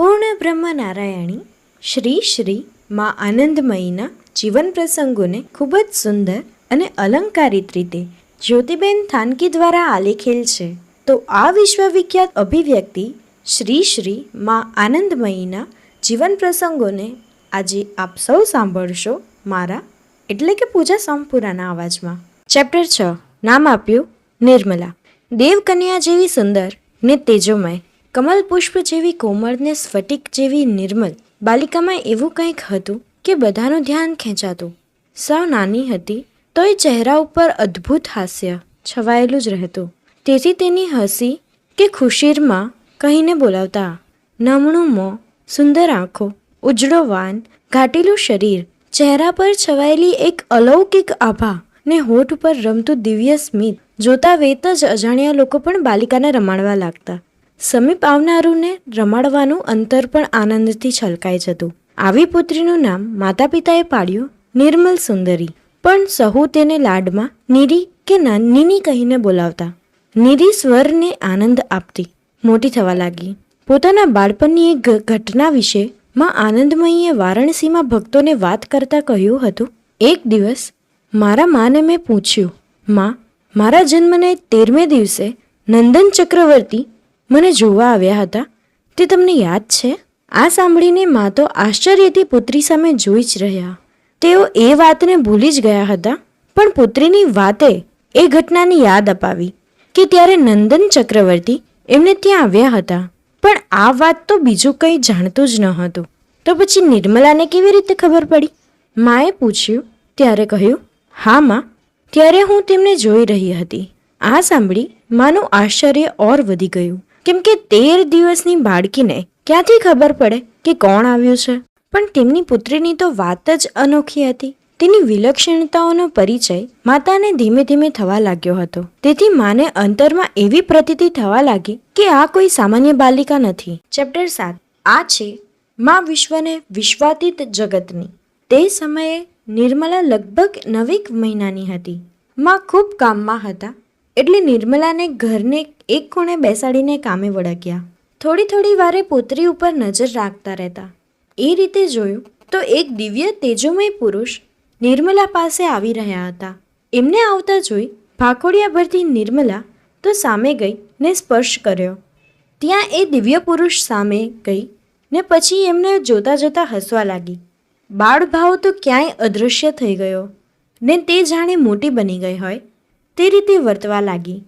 પૂર્ણ બ્રહ્મ નારાયણી શ્રી શ્રી મા આનંદમયીના જીવન પ્રસંગોને ખૂબ જ સુંદર અને અલંકારિત રીતે જ્યોતિબેન થાનકી દ્વારા આલેખેલ છે. તો આ વિશ્વવિખ્યાત અભિવ્યક્તિ શ્રી શ્રી મા આનંદમયીના જીવન પ્રસંગોને આજે આપ સૌ સાંભળશો મારા એટલે કે પૂજા સંપૂરાના અવાજમાં. ચેપ્ટર છ. નામ આપ્યું નિર્મલા. દેવકન્યા જેવી સુંદર ને તેજોમય કમલ પુષ્પ જેવી કોમળ ને સ્ફટિક જેવી નિર્મલ બાલિકામાં એવું કંઈક હતું કે બધાનું ધ્યાન ખેંચાતું. સાવ નાની હતી, તોય ચહેરા ઉપર અદ્ભુત હાસ્ય છવાયેલું જ રહેતું. તેથી તેની હસી કે ખુશીરમાં કહીને બોલાવતા, નમણું મોં, સુંદર આંખો, ઉજળો વાન, ઘાટેલું શરીર, ચહેરા પર છવાયેલી એક અલૌકિક આભા ને હોઠ ઉપર રમતું દિવ્ય સ્મિત જોતા વેત જ અજાણ્યા લોકો પણ બાલિકાને રમાડવા લાગતા. સમીપ આવનારુંને રમાડવાનું અંતર પણ આનંદથી છલકાઈ જતું. આવી પુત્રીનું નામ માતા પિતાએ પાડ્યું નિર્મલ સુંદરી. પણ સહુ તેને લાડમાં નીરી કે નાનીની કહીને બોલાવતા. નીરી સ્વરને આનંદ આપતી મોટી થવા લાગી. પોતાના બાળપણની એક ઘટના વિશે માં આનંદમયીએ વારાણસીમાં ભક્તોને વાત કરતા કહ્યું હતું. એક દિવસ મારા માને મેં પૂછ્યું, માં, મારા જન્મને તેરમે દિવસે નંદન ચક્રવર્તી મને જોવા આવ્યા હતા. તે તમને યાદ છે? આ સાંભળીને મા તો આશ્ચર્યથી પુત્રી સામે જોઈ જ રહ્યા. તેઓ એ વાતને ભૂલી જ ગયા હતા, પણ પુત્રીની વાતે એ ઘટનાની યાદ અપાવી કે ત્યારે નંદન ચક્રવર્તી એમને ત્યાં આવ્યા હતા. પણ આ વાત તો બીજું કંઈ જાણતું જ ન હતું. તો પછી નિર્મલાને કેવી રીતે ખબર પડી? માએ પૂછ્યું, ત્યારે કહ્યું, હા, માં, ત્યારે હું તેમને જોઈ રહી હતી. આ સાંભળી માનું આશ્ચર્ય ઓર વધી ગયું. કેમ કે તેર દિવસની બાળકીને ક્યાંથી ખબર પડે કે કોણ આવ્યું છે? પણ તેમની પુત્રીની તો વાત જ અનોખી હતી. તેની વિલક્ષણતાઓનો પરિચય માતાને ધીમે ધીમે થવા લાગ્યો હતો. તેથી માને અંતરમાં એવી પ્રતીતિ થવા લાગી કે આ કોઈ સામાન્ય બાલિકા નથી. ચેપ્ટર સાત. આ છે માં વિશ્વને વિશ્વાતીત જગતની. તે સમયે નિર્મલા લગભગ નવીક મહિનાની હતી. માં ખૂબ કામમાં હતા. એટલે નિર્મલાને ઘરને એક ખૂણે બેસાડીને કામે વળગ્યા. થોડી થોડી વારે પોતરી ઉપર નજર રાખતા રહેતા. એ રીતે જોયું તો એક દિવ્ય તેજોમય પુરુષ નિર્મલા પાસે આવી રહ્યા હતા. એમને આવતા જોઈ ભાખોડિયા ભરતી નિર્મલા તો સામે ગઈ ને સ્પર્શ કર્યો. ત્યાં એ દિવ્ય પુરુષ સામે ગઈ ને પછી એમને જોતા જોતા હસવા લાગી. બાળભાવ તો ક્યાંય અદૃશ્ય થઈ ગયો ને તે જાણે મોટી બની ગઈ હોય. તે રીતે વર્તવા લાગી.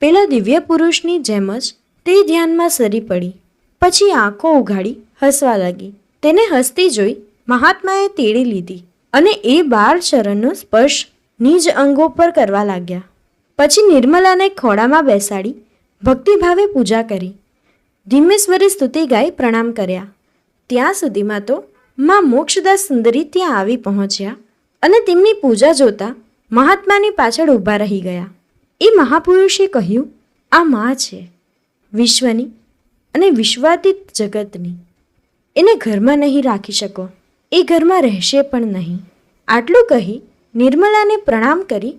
પેલા દિવ્ય પુરુષની જેમ જ તે ધ્યાનમાં સરી પડી. પછી આંખો ઉઘાડી હસવા લાગી. તેને હસતી જોઈ મહાત્માએ તેડી લીધી અને એ બાર ચરણનો સ્પર્શ નિજ અંગો પર કરવા લાગ્યા. પછી નિર્મલાને ખોળામાં બેસાડી ભક્તિભાવે પૂજા કરી. ધીમેશ્વરે સ્તુતિ ગાઈ પ્રણામ કર્યા. ત્યાં સુધીમાં તો માં મોક્ષદાસ સુંદરી ત્યાં આવી પહોંચ્યા અને તેમની પૂજા જોતા મહાત્માની પાછળ ઊભા રહી ગયા. એ મહાપુરુષે કહ્યું, આ મા છે, વિશ્વની અને વિશ્વાતીત જગતની. એને ઘરમાં નહીં રાખી શકો, એ ઘરમાં રહેશે પણ નહીં. આટલું કહી નિર્મલાને પ્રણામ કરી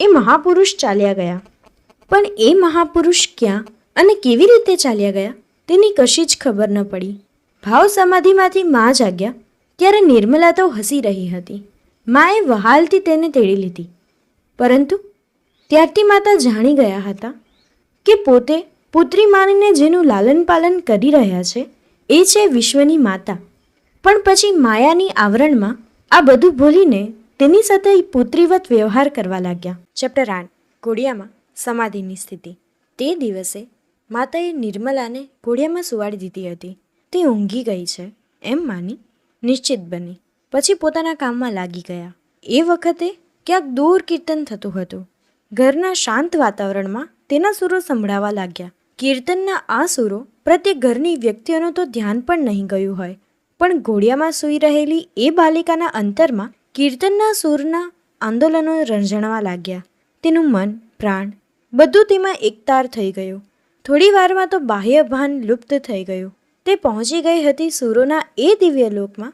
એ મહાપુરુષ ચાલ્યા ગયા. પણ એ મહાપુરુષ ક્યાં અને કેવી રીતે ચાલ્યા ગયા, તેની કશી જ ખબર ન પડી. ભાવ સમાધિમાંથી માં જાગ્યા, ત્યારે નિર્મલા તો હસી રહી હતી. માએ વહાલથી તેને તેડી લીધી. પરંતુ ત્યારથી માતા જાણી ગયા હતા કે પોતે પુત્રી માનીને જેનું લાલન પાલન કરી રહ્યા છે, એ છે વિશ્વની માતા. પણ પછી માયાની આવરણમાં આ બધું ભૂલીને તેની સાથે પુત્રીવત વ્યવહાર કરવા લાગ્યા. ચેપ્ટર આઠ, ઘોડિયામાં સમાધિની સ્થિતિ. તે દિવસે માતાએ નિર્મલાને ઘોડિયામાં સુવાડી દીધી હતી. તે ઊંઘી ગઈ છે, એમ માની નિશ્ચિત બની. પછી પોતાના કામમાં લાગી ગયા. એ વખતે ક્યાંક દૂર કીર્તન થતું હતું. ઘરના શાંત વાતાવરણમાં તેના સુરો સંભળાવા લાગ્યા. કીર્તનના આ સુરો પ્રત્યે ઘરની વ્યક્તિઓનું તો ધ્યાન પણ નહીં ગયું હોય. પણ ઘોડિયામાં સૂઈ રહેલી એ બાલિકાના અંતરમાં કીર્તનના સૂરના આંદોલનો રંજણવા લાગ્યા. તેનું મન, પ્રાણ બધું તેમાં એકતાર થઈ ગયું. થોડી વારમાં તો બાહ્ય ભાન લુપ્ત થઈ ગયું. તે પહોંચી ગઈ હતી સૂરોના એ દિવ્ય લોકમાં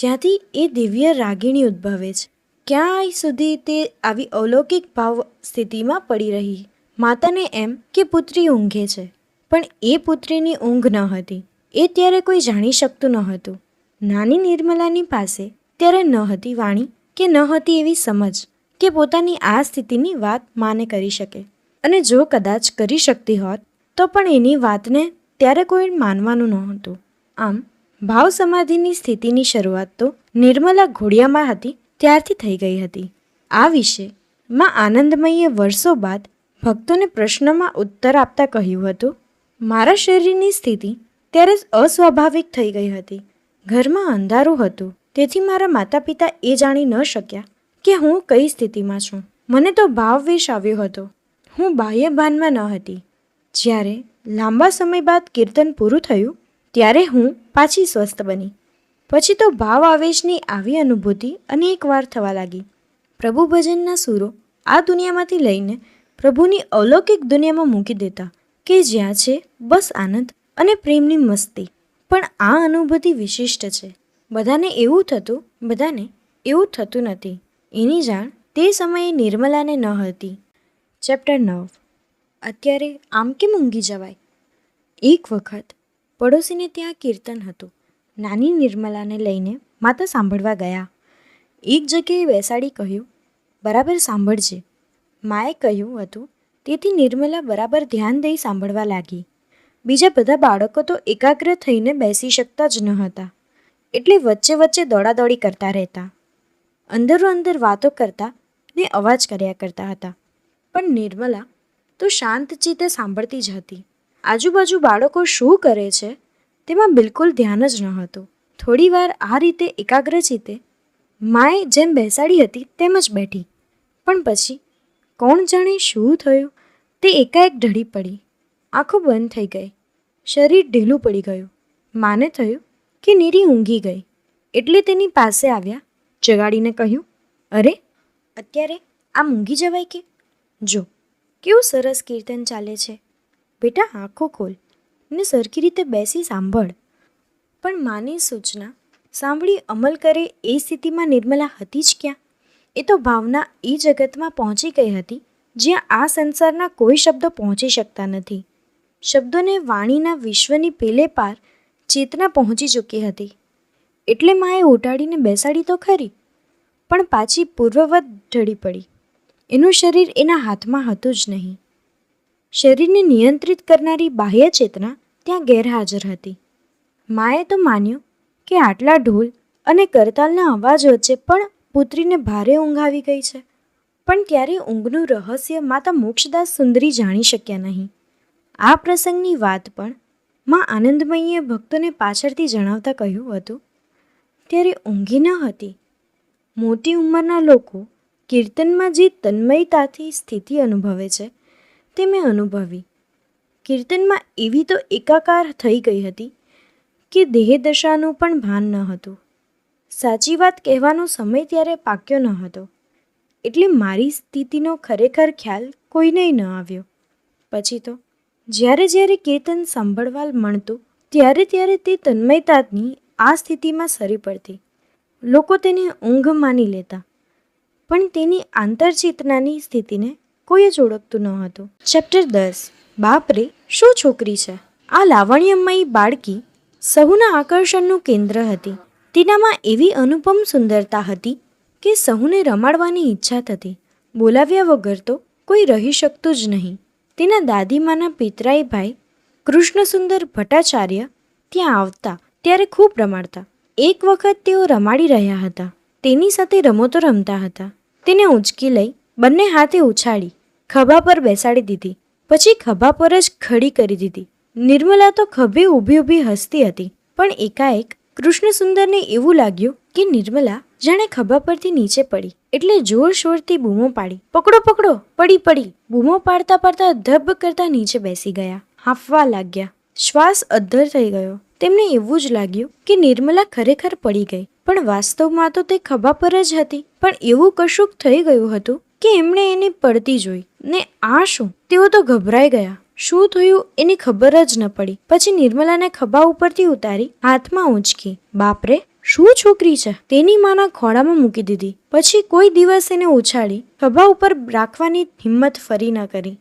જ્યાંથી એ દિવ્ય રાગિણી ઉદ્ભવે છે. ક્યાંય સુધી તે આવી અલૌકિક ભાવ સ્થિતિમાં પડી રહી? માતાને એમ કે પુત્રી ઊંઘે છે. પણ એ પુત્રીની ઊંઘ ન હતી. એ ત્યારે કોઈ જાણી શકતું ન હતું નાની નિર્મલાની પાસે ત્યારે ન હતી વાણી કે ન હતી એવી સમજ કે પોતાની આ સ્થિતિની વાત માને કરી શકે. અને જો કદાચ કરી શકતી હોત, તો પણ એની વાતને ત્યારે કોઈ માનવાનું નહોતું. આમ ભાવ સમાધિની સ્થિતિની શરૂઆત તો નિર્મલા ઘોડિયામાં હતી, ત્યારથી થઈ ગઈ હતી. આ વિશે માં આનંદમયીએ વર્ષો બાદ ભક્તોને પ્રશ્નમાં ઉત્તર આપતા કહ્યું હતું, મારા શરીરની સ્થિતિ ત્યારે જ અસ્વાભાવિક થઈ ગઈ હતી. ઘરમાં અંધારું હતું. તેથી મારા માતા પિતા એ જાણી ન શક્યા કે હું કઈ સ્થિતિમાં છું. મને તો ભાવવેશ આવ્યો હતો. હું બાહ્ય ભાનમાં ન હતી. જ્યારે લાંબા સમય બાદ કીર્તન પૂરું થયું ત્યારે હું પાછી સ્વસ્થ બની. પછી તો ભાવ આવેશની આવી અનુભૂતિ અનેકવાર થવા લાગી. પ્રભુ ભજનના સૂરો આ દુનિયામાંથી લઈને પ્રભુની અલૌકિક દુનિયામાં મૂકી દેતા કે જ્યાં છે બસ આનંદ અને પ્રેમની મસ્તી. પણ આ અનુભૂતિ વિશિષ્ટ છે. બધાને એવું થતું, બધાને એવું થતું નથી. એની જાણ તે સમયે નિર્મલાને ન હતી. ચેપ્ટર નવ. અત્યારે આમ કેમ ઊંઘી જવાય? એક વખત પડોશીને ત્યાં કીર્તન હતું. નાની નિર્મલાને લઈને માતા સાંભળવા ગયા. એક જગ્યાએ બેસાડી કહ્યું, બરાબર સાંભળજે. માએ કહ્યું હતું, તેથી નિર્મલા બરાબર ધ્યાન દઈ સાંભળવા લાગી. બીજા બધા બાળકો તો એકાગ્ર થઈને બેસી શકતા જ ન હતા. એટલે વચ્ચે વચ્ચે દોડાદોડી કરતા રહેતા. અંદરો અંદર વાતો કરતા ને અવાજ કર્યા કરતા હતા. પણ નિર્મલા તો શાંત ચિત્તે સાંભળતી જ હતી. આજુબાજુ બાળકો શું કરે છે તેમાં બિલકુલ ધ્યાન જ ન હતું થોડીવાર આ રીતે એકાગ્ર માએ જેમ બેસાડી હતી તેમ જ બેઠી. પણ પછી કોણ જાણે શું થયું? તે એકાએક ઢળી પડી. આંખો બંધ થઈ ગઈ. શરીર ઢીલું પડી ગયું. માને થયું કે નીરી ઊંઘી ગઈ. એટલે તેની પાસે આવ્યા, જગાડીને કહ્યું, અરે, અત્યારે આમ ઊંઘી જવાય કે? જો, કેવું સરસ કીર્તન ચાલે છે. બેટા, આંખો ખોલ ને સરખી રીતે બેસી સાંભળ. પણ માની સૂચના, સાંભળી અમલ કરે એ સ્થિતિમાં નિર્મલા હતી જ ક્યાં? એ તો ભાવના એ જગતમાં પહોંચી ગઈ હતી, જ્યાં આ સંસારના કોઈ શબ્દો પહોંચી શકતા નથી. શબ્દોને વાણીના વિશ્વની પેલે પાર ચેતના પહોંચી ચૂકી હતી. એટલે માએ ઉટાડીને બેસાડી તો ખરી, પણ પાછી પૂર્વવત ઢળી પડી. એનું શરીર એના હાથમાં હતું જ નહીં. શરીરને નિયંત્રિત કરનારી બાહ્ય ચેતના ત્યાં ગેરહાજર હતી. માએ તો માન્યું કે આટલા ઢોલ અને કરતાલના અવાજ વચ્ચે પણ પુત્રીને ભારે ઊંઘ આવી ગઈ છે. પણ ત્યારે ઊંઘનું રહસ્ય માતા મોક્ષદાસ સુંદરી જાણી શક્યા નહીં. આ પ્રસંગની વાત પણ માં આનંદમયીએ ભક્તોને પાછળથી જણાવતા કહ્યું હતું. ત્યારે ઊંઘી ન હતી. મોટી ઉંમરના લોકો કીર્તનમાં જે તન્મયતાથી સ્થિતિ અનુભવે છે તે મેં અનુભવી. કીર્તનમાં એવી તો એકાકાર થઈ ગઈ હતી કે દેહદશાનું પણ ભાન ન હતું. સાચી વાત કહેવાનો સમય ત્યારે પાક્યો ન હતો. એટલે મારી સ્થિતિનો ખરેખર ખ્યાલ કોઈને ન આવ્યો. પછી તો, જ્યારે જ્યારે કીર્તન સાંભળવા મળતું ત્યારે ત્યારે તે તન્મયતાની આ સ્થિતિમાં સરી પડતી. લોકો તેને ઊંઘ માની લેતા. પણ તેની આંતરચેતનાની સ્થિતિને કોઈ જ ઓળખતું ન હતું. ચેપ્ટર દસ. બાપરે શું છોકરી છે? આ લાવણ્યમયી બાળકી સહુના આકર્ષણનું કેન્દ્ર હતી. તેનામાં એવી અનુપમ સુંદરતા હતી કે સહુને રમાડવાની ઈચ્છા થતી. બોલાવ્યા વગર તો કોઈ રહી શકતું જ નહીં. તેના દાદીમાના પિતરાઈ ભાઈ કૃષ્ણસુંદર ભટ્ટાચાર્ય ત્યાં આવતા, ત્યારે ખૂબ રમાડતા. એક વખત તેઓ રમાડી રહ્યા હતા. તેની સાથે રમતો રમતા હતા. તેને ઉંચકી લઈ બંને હાથે ઉછાળી. ખભા પર બેસાડી દીધી. પછી ખભા પર જ ખડી કરી દીધી. નિર્મલા તો ખભે ઊભી ઊભી હસતી હતી. પણ એકાએક કૃષ્ણસુંદરને એવું લાગ્યું કે નિર્મલા જાણે ખભા પરથી નીચે પડી. એટલે જોરશોરથી બૂમો પાડી. પકડો પકડો. પડી પડી. બૂમો પાડતા પાડતા ધબ કરતા નીચે બેસી ગયા. હાંફવા લાગ્યા. શ્વાસ અદ્ધર થઈ ગયો. તેમને એવું જ લાગ્યું કે નિર્મલા ખરેખર પડી ગઈ. પણ વાસ્તવમાં તો તે ખભા પર જ હતી. પણ એવું કશુંક થઈ ગયું હતું કે એમણે એને પડતી જોઈ. ને આ શું? તેઓ તો ગભરાઈ ગયા. શું થયું એની ખબર જ ન પડી. પછી નિર્મલાને ખભા ઉપરથી ઉતારી હાથમાં ઊંચકી. બાપરે, શું છોકરી છે? તેની માના ખોળામાં મૂકી દીધી. પછી કોઈ દિવસ એને ઉછાળી ખભા ઉપર રાખવાની હિંમત ફરી ન કરી.